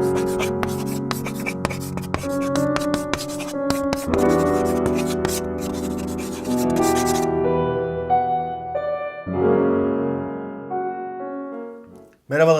Thank you.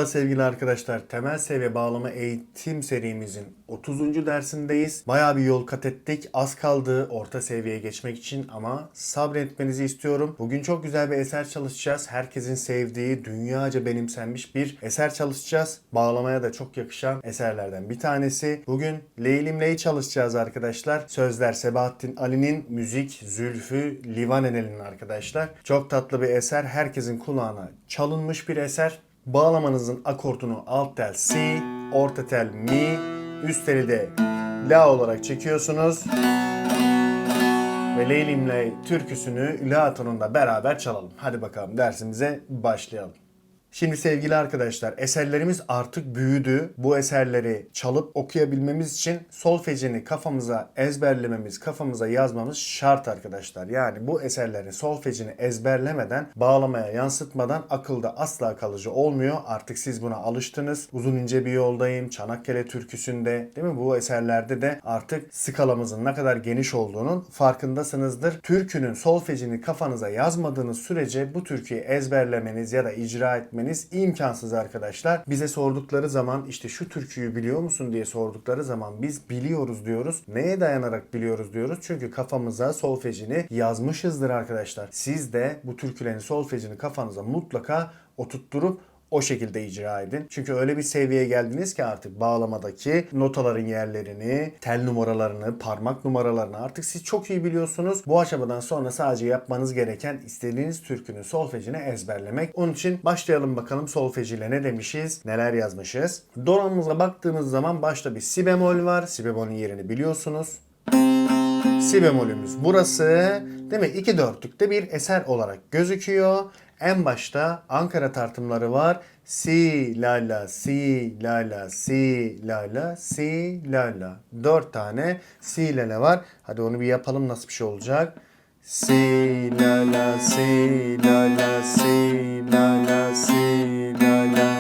Sevgili arkadaşlar. Temel seviye bağlama eğitim serimizin 30. dersindeyiz. Bayağı bir yol kat ettik. Az kaldı orta seviyeye geçmek için ama sabretmenizi istiyorum. Bugün çok güzel bir eser çalışacağız. Herkesin sevdiği, dünyaca benimsenmiş bir eser çalışacağız. Bağlamaya da çok yakışan eserlerden bir tanesi. Bugün Leylim Ley çalışacağız arkadaşlar. Sözler Sebahattin Ali'nin, müzik Zülfü Livaneli'nin arkadaşlar. Çok tatlı bir eser. Herkesin kulağına çalınmış bir eser. Bağlamanızın akortunu alt tel Si, orta tel Mi, üst teli de La olarak çekiyorsunuz. Ve Leylimle türküsünü La tonunda beraber çalalım. Hadi bakalım dersimize başlayalım. Şimdi sevgili arkadaşlar eserlerimiz artık büyüdü. Bu eserleri çalıp okuyabilmemiz için solfejini kafamıza ezberlememiz, kafamıza yazmamız şart arkadaşlar. Yani bu eserlerin solfejini ezberlemeden, bağlamaya yansıtmadan akılda asla kalıcı olmuyor. Artık siz buna alıştınız. Uzun ince bir yoldayım, Çanakkale türküsünde değil mi? Bu eserlerde de artık skalamızın ne kadar geniş olduğunun farkındasınızdır. Türkünün solfejini kafanıza yazmadığınız sürece bu türküyü ezberlemeniz ya da icra etmeniz imkansız arkadaşlar. Bize sordukları zaman işte şu türküyü biliyor musun diye sordukları zaman biz biliyoruz diyoruz. Neye dayanarak biliyoruz diyoruz? Çünkü kafamıza solfejini yazmışızdır arkadaşlar. Siz de bu türkülerin solfejini kafanıza mutlaka oturtturup o şekilde icra edin. Çünkü öyle bir seviyeye geldiniz ki artık bağlamadaki notaların yerlerini, tel numaralarını, parmak numaralarını artık siz çok iyi biliyorsunuz. Bu aşamadan sonra sadece yapmanız gereken istediğiniz türkünün solfejini ezberlemek. Onun için başlayalım bakalım solfejiyle ne demişiz, neler yazmışız. Donanımıza baktığımız zaman başta bir si bemol var. Si bemolün yerini biliyorsunuz. Si bemolümüz burası. Değil mi? İki dörtlükte bir eser olarak gözüküyor. En başta Ankara tartımları var. Si la la si la la si la la si la la. Dört tane si la la var. Hadi onu bir yapalım nasıl bir şey olacak. Si la la si la la si la la si la la.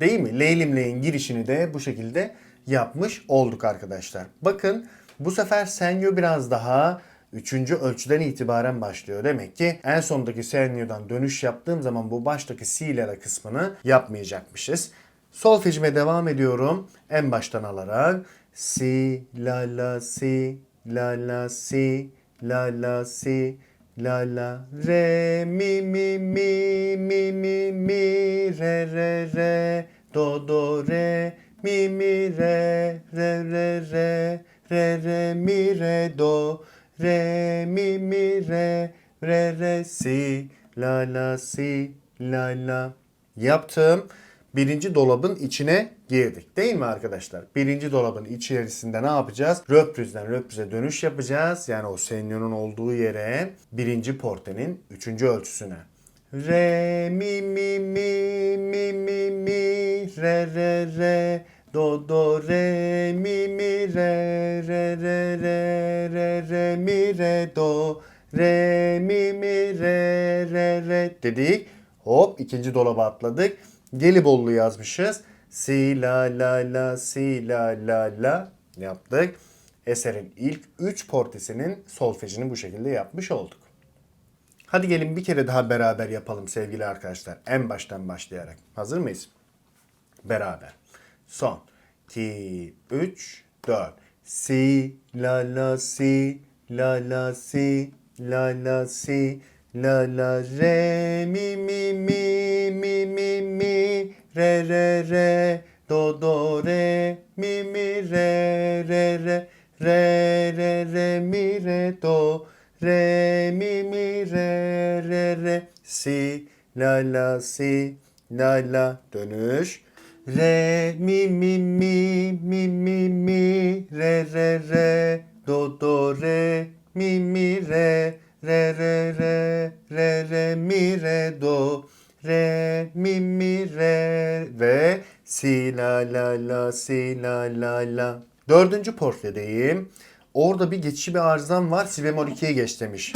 Değil mi? Leylimleyin girişini de bu şekilde yapmış olduk arkadaşlar. Bakın bu sefer senyo biraz daha Üçüncü ölçüden itibaren başlıyor. Demek ki en sondaki senyodan dönüş yaptığım zaman bu baştaki la kısmını yapmayacakmışız. Solfejime devam ediyorum. En baştan alarak si la la si la la si la la si la la re mi mi mi mi mi mi re re re do do re mi mi re re re re re re mi re do re mi mi re re re si la la si la la yaptım. Birinci dolabın içine girdik. Değil mi arkadaşlar? Birinci dolabın içerisinde ne yapacağız? Röprizden röprize dönüş yapacağız. Yani o senyonun olduğu yere birinci portenin üçüncü ölçüsüne. Re mi mi mi mi mi mi re re re do do re mi mi re re re re re re mi re do re mi mi re re re dedik. Hop ikinci dolaba atladık. Gelibolu yazmışız. Si la la la si la la la yaptık. Eserin ilk 3 portisinin solfejini bu şekilde yapmış olduk. Hadi gelin bir kere daha beraber yapalım sevgili arkadaşlar. En baştan başlayarak. Hazır mıyız? Beraber. Son. 2, 3, 4. Si, la la si, la la si, la la si, la la re, mi mi mi, mi mi mi, re re re, do do re, mi mi re, re re, re re re, mi re do, re mi mi re, re re, si, la la si, la la dönüş. Re mi mi mi mi mi mi re re re do do re mi mi re re re re re re mi re do re mi mi re ve si la la la si la la la. Dördüncü portredeyim. Orada bir geçici bir arızam var. Si bemol 2'ye geç demiş.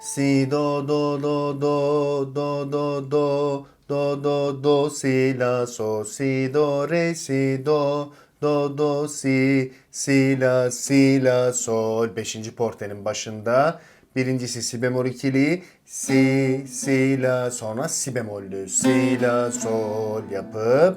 Si do do do do do do do do do do si la sol si do re si do do do si si la si la sol. Beşinci portenin başında. Birincisi si bemol ikili si si la sonra si bemollü si la sol yapıp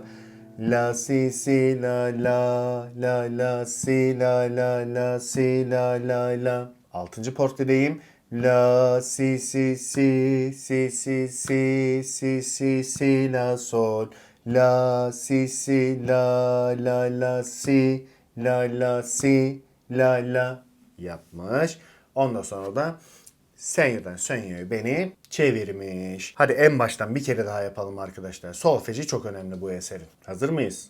La si si la la la la si la la la si la la la. Altıncı portedeyim. La si si si si si si si si si la sol. La si si la la la si la la si la la yapmış. Ondan sonra da Senyo'dan Senyo'ya beni çevirmiş. Hadi en baştan bir kere daha yapalım arkadaşlar. Solfeji çok önemli bu eserin. Hazır mıyız?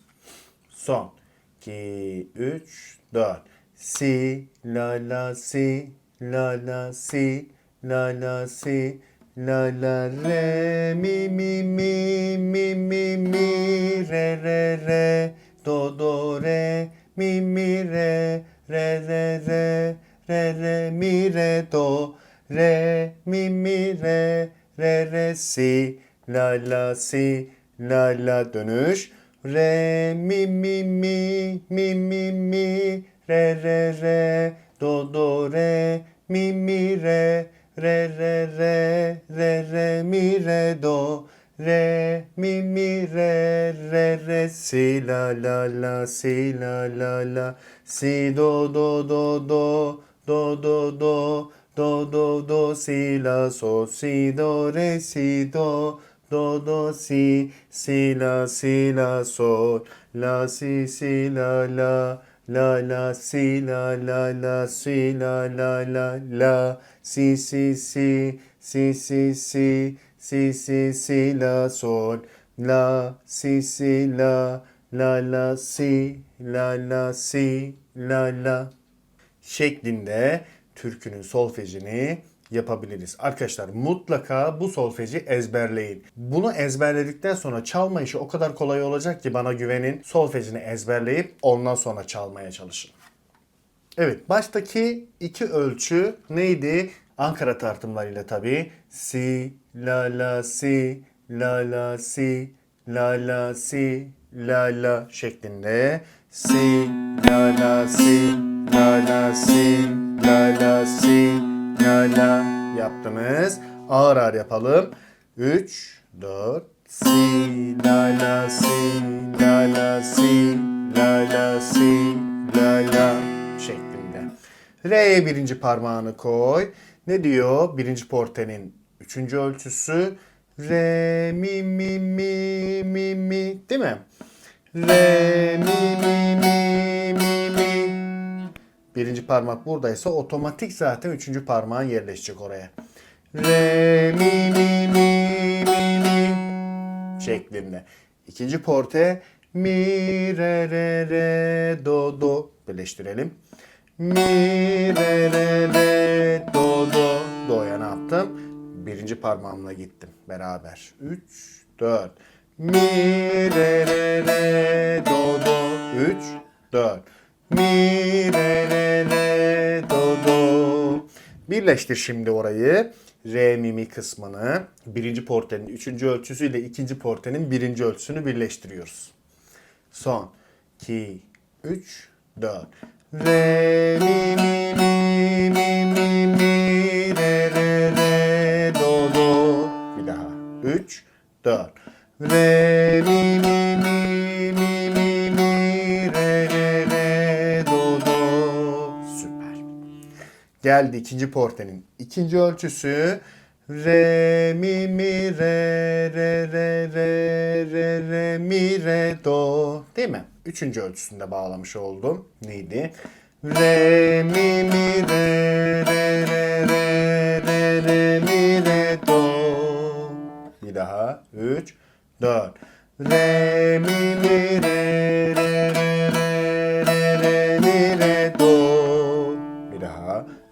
Son. 2, 3, 4. Si, la la si, la la si, la la si, la la re, mi mi mi, mi mi mi, re re re, do do re, mi mi re, re re re, re re mi re do, re mi mi re, re re si, la la si, la la dönüş. Re mi mi mi mi mi mi re re re do do re mi mi re re re re re re mi re do re mi mi re re re si la la la si la la la si do do do do do do do do do do si la so si do re si do do do si si la si la sol la si si la la la la si la la la si la la la la. Si si si si si si si si si la sol. La si si la la la si la la si la la. Şeklinde türkünün solfejini yapabiliriz. Arkadaşlar mutlaka bu solfeji ezberleyin. Bunu ezberledikten sonra çalma işi o kadar kolay olacak ki bana güvenin. Solfejini ezberleyip ondan sonra çalmaya çalışın. Evet, baştaki iki ölçü neydi? Ankara tartımlarıyla tabii. Si, la la si, la la si, la la si, la la şeklinde. Si, la la si, la la si, la la si, la la yaptınız. Ağır ağır yapalım. 3, 4, si, la la si, la la si, la la si, la la şeklinde. Re'ye birinci parmağını koy. Ne diyor? Birinci portenin üçüncü ölçüsü. Re, mi, mi, mi, mi, mi. Değil mi? Re, mi, mi, mi, mi, mi. Birinci parmak buradaysa otomatik zaten üçüncü parmağın yerleşecek oraya. Re, mi, mi, mi, mi, mi şeklinde. İkinci porte mi, re, re, re, do, do birleştirelim. Mi, re, re, re, do, do. Do'ya ne yaptım? Birinci parmağımla gittim beraber. 3, 4. Mi, re, re, re, do, do. 3, 4. Mi, re, re, re, do, do. Birleştir şimdi orayı. Re, mi, mi kısmını. Birinci portenin üçüncü ölçüsüyle ikinci portenin birinci ölçüsünü birleştiriyoruz. Son. 2, 3, 4. Re, mi, mi, mi, mi, mi, mi, re, re, re, do, do. Bir daha. 3, 4. Re, mi, mi, Geldi ikinci portenin ikinci ölçüsü. Re mi mi re re re re re re mi re do değil mi? Üçüncü ölçüsünde bağlamış oldum. Neydi? Re mi mi re re re re re re mi re do. Bir daha. Üç, dört. Re mi mi re re re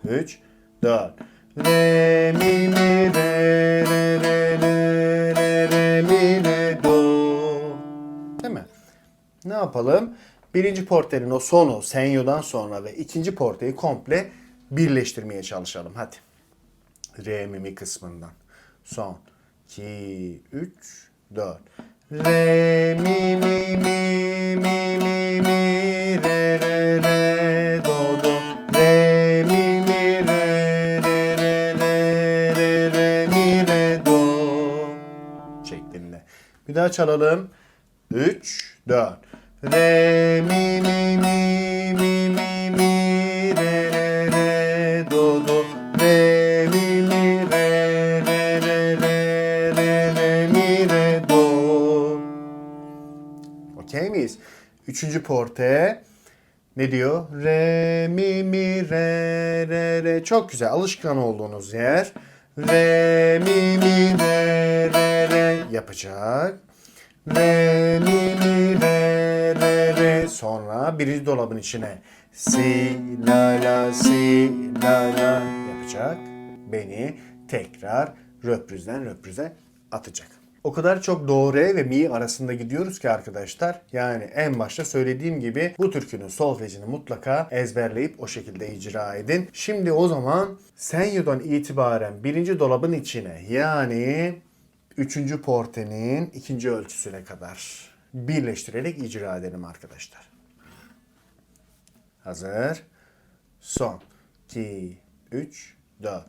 3, 4. Re, mi, mi, re, re, re, re, re, re, mi, re, do. Değil mi? Ne yapalım? Birinci portenin o sonu senyodan sonra ve ikinci porteyi komple birleştirmeye çalışalım. Hadi. Re, mi, mi kısmından. Son. 2, 3, 4. Re, mi, mi, mi, mi. Daha çalalım. 3 4 Re mi mi mi mi mi mi re re re do do re mi mi re re re re re re mi re do Okey miyiz? Üçüncü porte ne diyor? Re mi mi re re re çok güzel alışkan olduğunuz yer. Re mi mi re re re yapacak. Re mi mi re re re sonra birinci dolabın içine si la la si la la yapacak. Beni tekrar röprizden röprize atacak. O kadar çok do re ve mi arasında gidiyoruz ki arkadaşlar. Yani en başta söylediğim gibi bu türkünün solfejini mutlaka ezberleyip o şekilde icra edin. Şimdi o zaman Senyo'dan itibaren birinci dolabın içine yani üçüncü portenin ikinci ölçüsüne kadar birleştirerek icra edelim arkadaşlar. Hazır. Son. 2, 3, 4.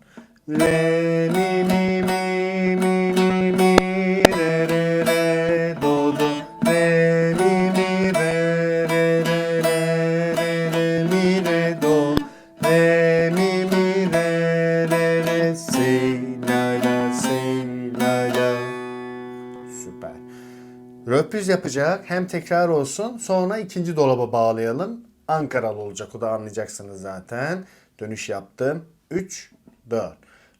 Re, mi, mi, mi, mi, mi, Röpriz yapacak. Hem tekrar olsun. Sonra ikinci dolaba bağlayalım. Ankaralı olacak. O da anlayacaksınız zaten. Dönüş yaptım. 3, 4.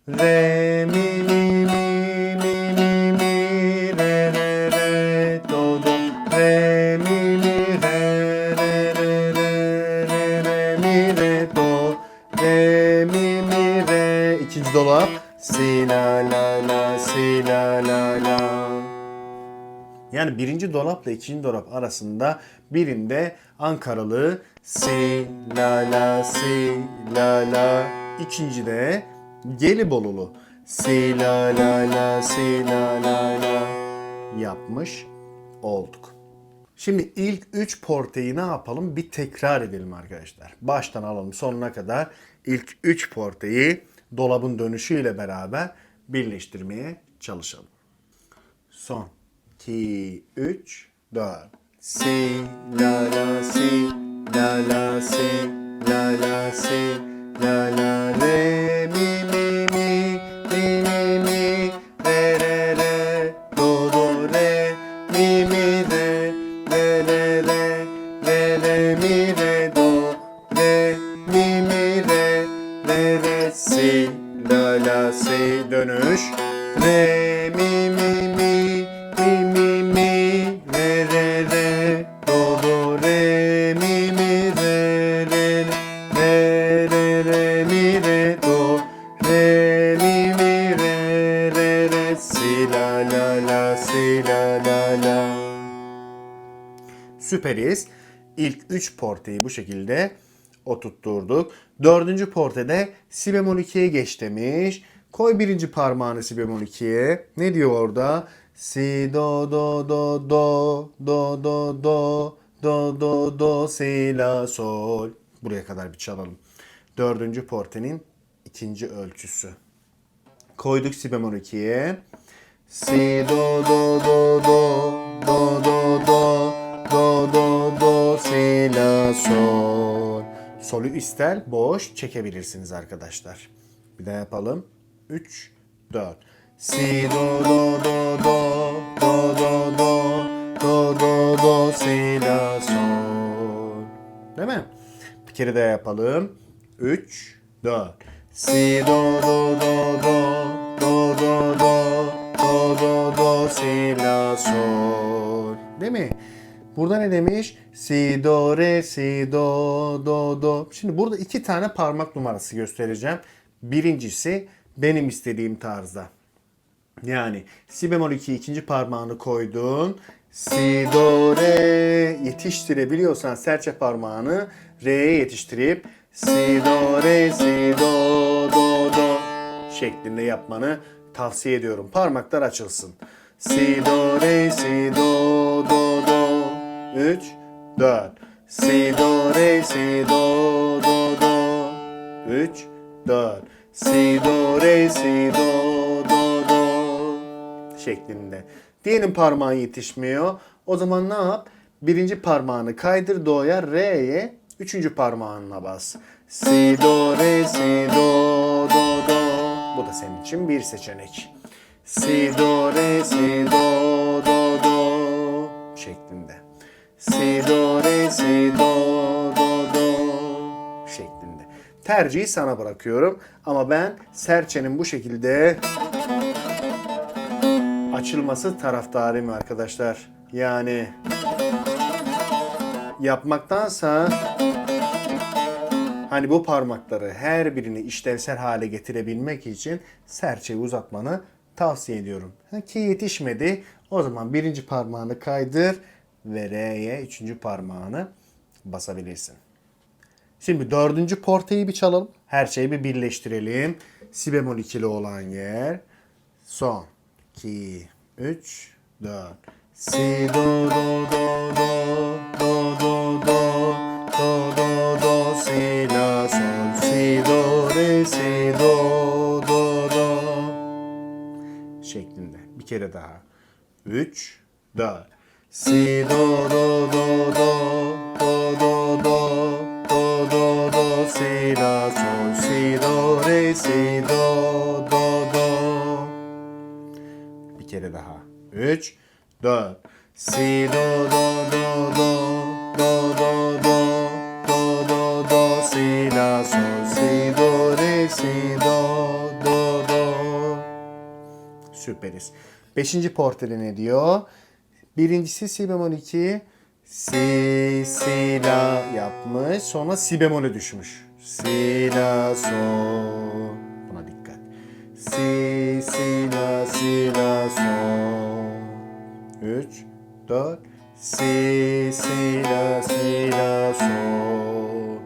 Re, mi, mi, mi, mi, mi, mi, re, re, re, do, do. Re, mi, mi, re, re, re, re, re, re, mi, re, do. Re, mi, mi, re. İkinci dolap. Si, la, la, la, si, la, la, la. Yani birinci dolapla ikinci dolap arasında birinde Ankaralı si la la si la la ikincide Gelibolulu si la la la si la la la yapmış olduk. Şimdi ilk 3 porteyi ne yapalım? Bir tekrar edelim arkadaşlar. Baştan alalım sonuna kadar ilk 3 porteyi dolabın dönüşüyle beraber birleştirmeye çalışalım. Son 2 3 4 Si la la si la la si la la si la la re mi 3 porteyi bu şekilde oturtturduk. Dördüncü portede si bemol 2'ye geç demiş. Koy birinci parmağını si bemol 2'ye. Ne diyor orada? Si do do do do do do do do do do si la sol. Buraya kadar bir çalalım. Dördüncü portenin ikinci ölçüsü. Koyduk si bemol 2'ye. Si do do do do do do do do do si la sol. Solü ister boş çekebilirsiniz arkadaşlar. Bir daha yapalım. 3 4 Si do do do do do do do do do do si la sol. Değil mi? Bir kere daha yapalım. 3 4 Si do do do do do do do do do do si la sol. Değil mi? Burada ne demiş? Si do re si do do do. Şimdi burada iki tane parmak numarası göstereceğim. Birincisi benim istediğim tarzda. Yani si bemol 2 ikinci parmağını koydun. Si do re yetiştirebiliyorsan serçe parmağını re'ye yetiştirip si do re si do do do şeklinde yapmanı tavsiye ediyorum. Parmaklar açılsın. Si do re si do 3 4 Si do re si do do do 3 4 Si do re si do do do şeklinde. Diyelim parmağın yetişmiyor. O zaman ne yap? Birinci parmağını kaydır do'ya, re'ye, üçüncü parmağınla bas. Si, do, re, si, do, do, do. Bu da senin için bir seçenek. Si, do, Tercihi sana bırakıyorum ama ben serçenin bu şekilde açılması taraftarıyım arkadaşlar. Yani yapmaktansa hani bu parmakları her birini işlevsel hale getirebilmek için serçeyi uzatmanı tavsiye ediyorum. Ki yetişmedi. O zaman birinci parmağını kaydır ve R'ye üçüncü parmağını basabilirsin. Şimdi dördüncü porteyi bir çalalım. Her şeyi bir birleştirelim. Si bemol ikili olan yer. Son. 2, 3, 4. Si, do, do, do, do, do, do, do, do, do, do, si, la, sol, si, do, re, si, do, do, do şeklinde. Bir kere daha. 3, 4. Si, do, do, do, do, si, do, do, do. Bir kere daha. 3, 4. Si, do, do, do, do, do, do, do, do, do, do, si, la, sol, si, do, re, si, do, do, do. Süperiz. Beşinci portrede ne diyor? Birincisi si bemol 2. Si, si, la yapmış. Sonra si bemol'e düşmüş. Si, la, sol. Si, si, la, si, la, sol. 3, 4. Si, si, la, si, la, sol.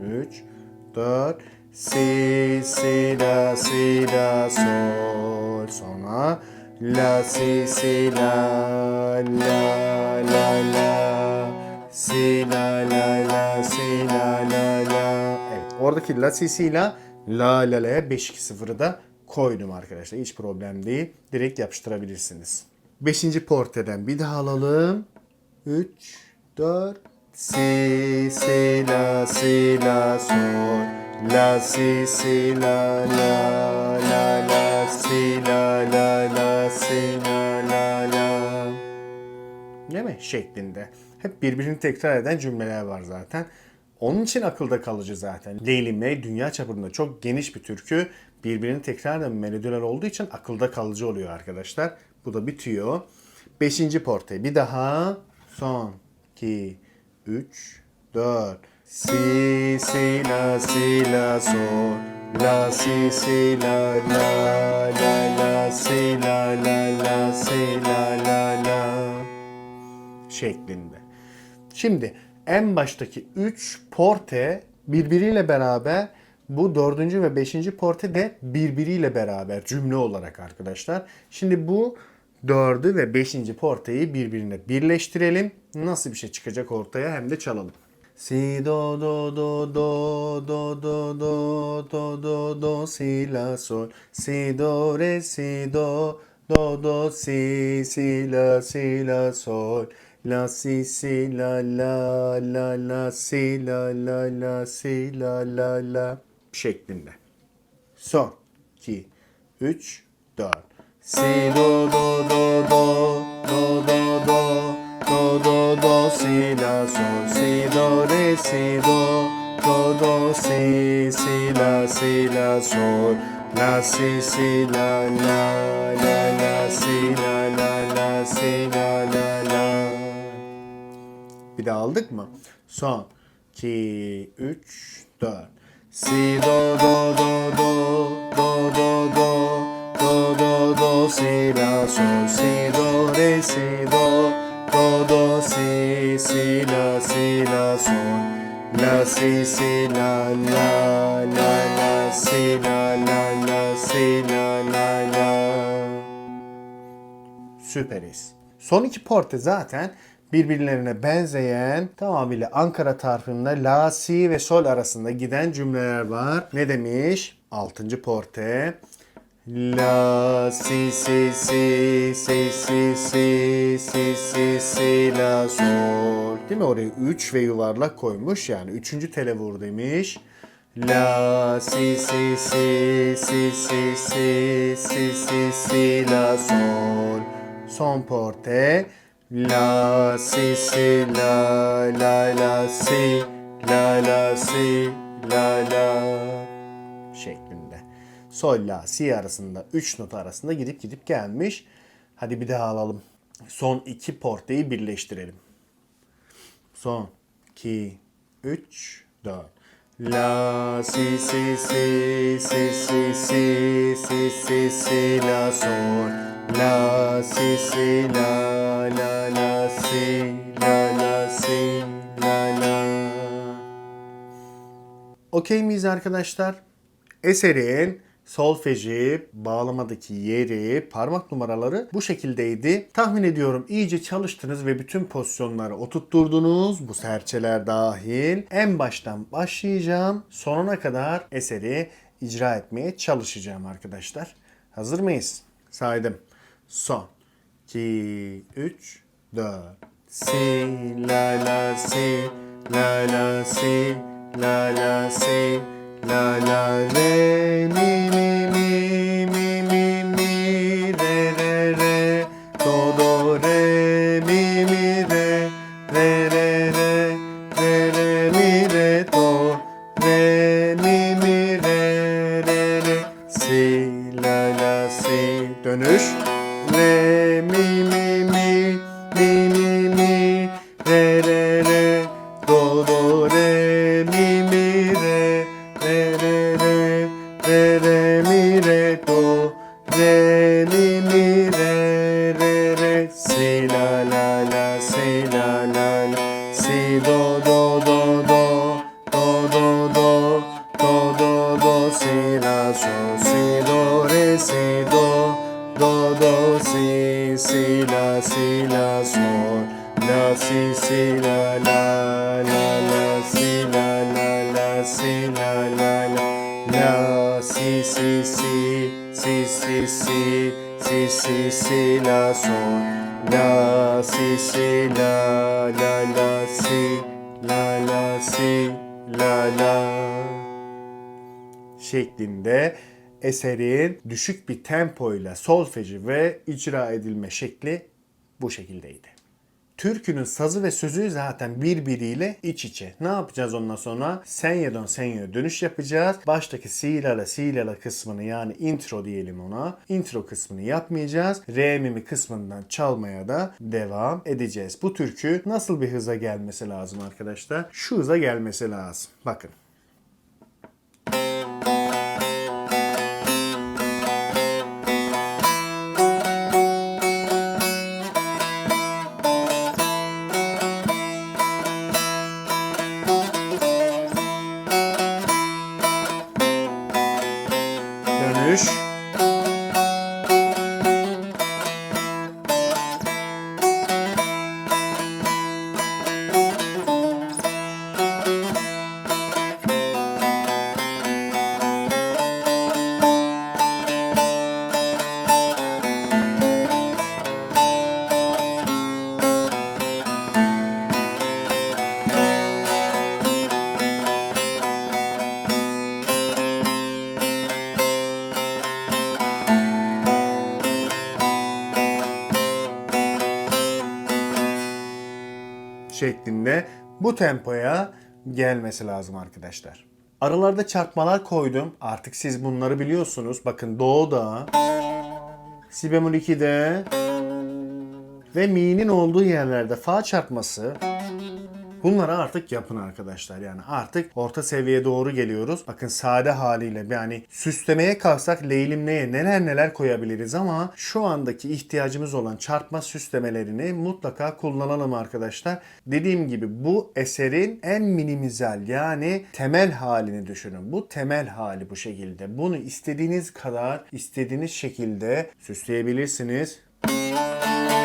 3, 4. Si, si, la, si, la, sol. Sonra la, si, si, la, la, la, la. Si, la, la, la, si, la, la, la. Evet, oradaki la, si, si, la, la, la, la'ya 5-2-0'ı da koydum arkadaşlar. Hiç problem değil. Direkt yapıştırabilirsiniz. Beşinci porteden bir daha alalım. 3, 4, Si, si, la, si, la, sol. La, si, si, la, la, la, la, si, la, la, la, si, la, la, la. Değil mi? Şeklinde. Hep birbirini tekrar eden cümleler var zaten. Onun için akılda kalıcı zaten. Leyli May dünya çapında çok geniş bir türkü. Birbirini tekrar eden melodiler olduğu için akılda kalıcı oluyor arkadaşlar. Bu da bitiyor. Beşinci porte. Bir daha. Son. 2, 3, 4. Si, si, la, si, la, sol. La, si, si, la, la, la, la, si, la, la, la, si, la, la, la şeklinde. Şimdi en baştaki 3 porte birbiriyle beraber bu dördüncü ve beşinci porte de birbiriyle beraber cümle olarak arkadaşlar. Şimdi bu dördü ve beşinci porteyi birbirine birleştirelim. Nasıl bir şey çıkacak ortaya hem de çalalım. Si do do do do do do do do do do si la sol si do re si do do do si si la si la sol la si si la la la la si la la la si la la la şeklinde. Son 2 3 4 Si do do do do do do do do do do si la sol si do re si do do do si si la si la sol la si si la la la la si la la la si la la bir daha aldık mı? Son 2 3 4 Si do do do do do do do do do do si la sol si do re si do do do si si la si la sol la si si la la la la si la la la si la la la. Süperiz. Son iki porte zaten birbirlerine benzeyen tamamıyla Ankara tarifinde la, si ve sol arasında giden cümleler var. Ne demiş? Altıncı porte. La, si, si, si, si, si, si, si, si, si, la, sol. Değil mi? Oraya 3 ve yuvarlak koymuş. Yani üçüncü tele vur demiş. La, si, si, si, si, si, si, si, si, si, la, sol. Son porte. La, si, si, la, la, la, si, la, la, si, la, la şeklinde. Sol, la, si arasında 3 nota arasında gidip gidip gelmiş. Hadi bir daha alalım. Son iki porteyi birleştirelim. Son 2 3 4 La si si si si si si si si si la sol La si si la la la si la la si la la Okey miyiz arkadaşlar? Eserin solfeji, bağlamadaki yeri, parmak numaraları bu şekildeydi. Tahmin ediyorum iyice çalıştınız ve bütün pozisyonları oturtturdunuz. Bu serçeler dahil. En baştan başlayacağım. Sonuna kadar eseri icra etmeye çalışacağım arkadaşlar. Hazır mıyız? Saydım. Son. 2, 3, 4. Si, la la si, la la si, la la si, la la re, mi mi mi la si si si si si si si si si la sol la si si la la la si la la si la la şeklinde eserin düşük bir tempoyla solfeji ve icra edilme şekli bu şekildeydi. Türkünün sazı ve sözü zaten birbiriyle iç içe. Ne yapacağız ondan sonra? Senyo'dan senyo'ya dönüş yapacağız. Baştaki si la la si la la kısmını yani intro diyelim ona. Intro kısmını yapmayacağız. Re mi mi kısmından çalmaya da devam edeceğiz. Bu türkü nasıl bir hıza gelmesi lazım arkadaşlar? Şu hıza gelmesi lazım. Bakın. Bu tempoya gelmesi lazım arkadaşlar. Aralarda çarpmalar koydum. Artık siz bunları biliyorsunuz. Bakın Do'da, Si bemol 2'de ve mi'nin olduğu yerlerde fa çarpması Bunları artık yapın arkadaşlar. Yani artık orta seviyeye doğru geliyoruz. Bakın sade haliyle yani süslemeye kalksak leylimneye neler neler koyabiliriz ama şu andaki ihtiyacımız olan çarpma süslemelerini mutlaka kullanalım arkadaşlar. Dediğim gibi bu eserin en minimizal yani temel halini düşünün. Bu temel hali bu şekilde. Bunu istediğiniz kadar istediğiniz şekilde süsleyebilirsiniz. Bakın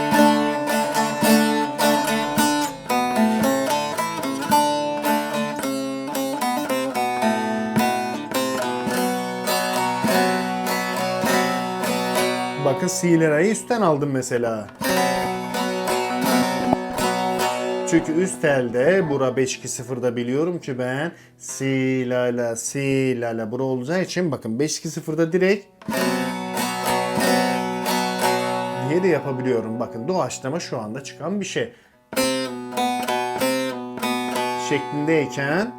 si lirayı üstten aldım mesela. Çünkü üst elde bura 5-2-0'da biliyorum ki ben si la la si la la bura olacağı için bakın 5-2-0'da direkt diye de yapabiliyorum. Bakın doğaçlama şu anda çıkan bir şey. Şeklindeyken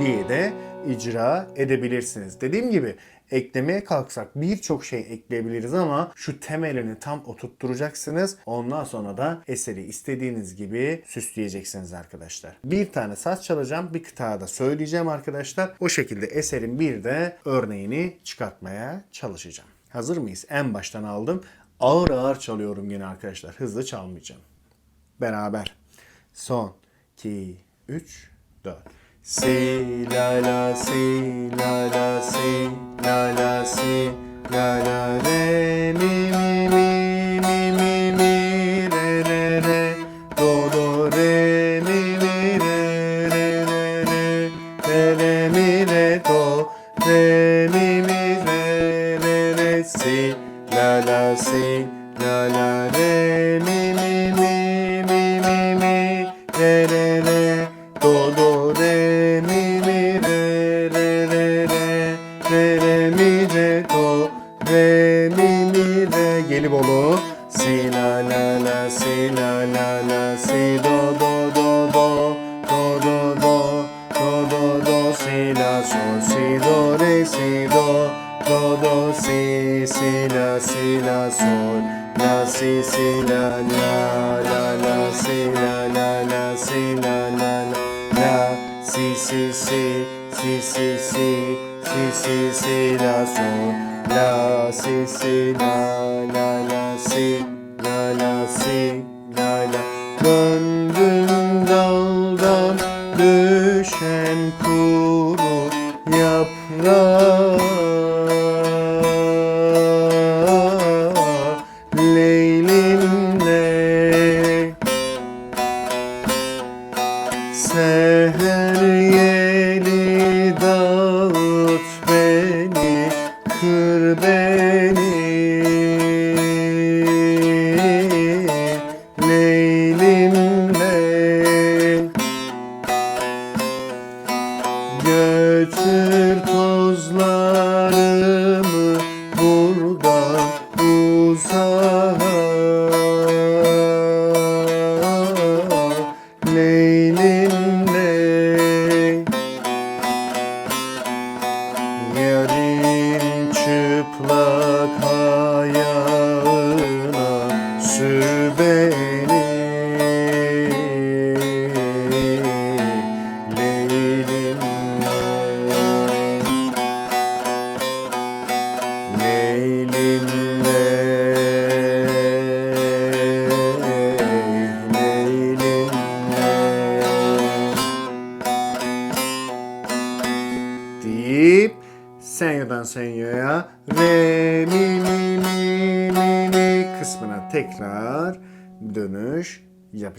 diye de icra edebilirsiniz. Dediğim gibi eklemeye kalksak birçok şey ekleyebiliriz ama şu temelini tam oturtturacaksınız. Ondan sonra da eseri istediğiniz gibi süsleyeceksiniz arkadaşlar. Bir tane saz çalacağım, bir kıta da söyleyeceğim arkadaşlar. O şekilde eserin bir de örneğini çıkartmaya çalışacağım. Hazır mıyız? En baştan aldım. Ağır ağır çalıyorum yine arkadaşlar. Hızlı çalmayacağım. Beraber. Son 2 3 4 Si la la si la la si la la si la la re mi mi mi si si si si la sol la si si la la la si la la si la la. Döndüm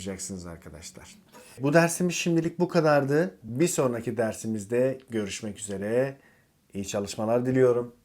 yapacaksınız arkadaşlar. Bu dersimiz şimdilik bu kadardı. Bir sonraki dersimizde görüşmek üzere. İyi çalışmalar diliyorum.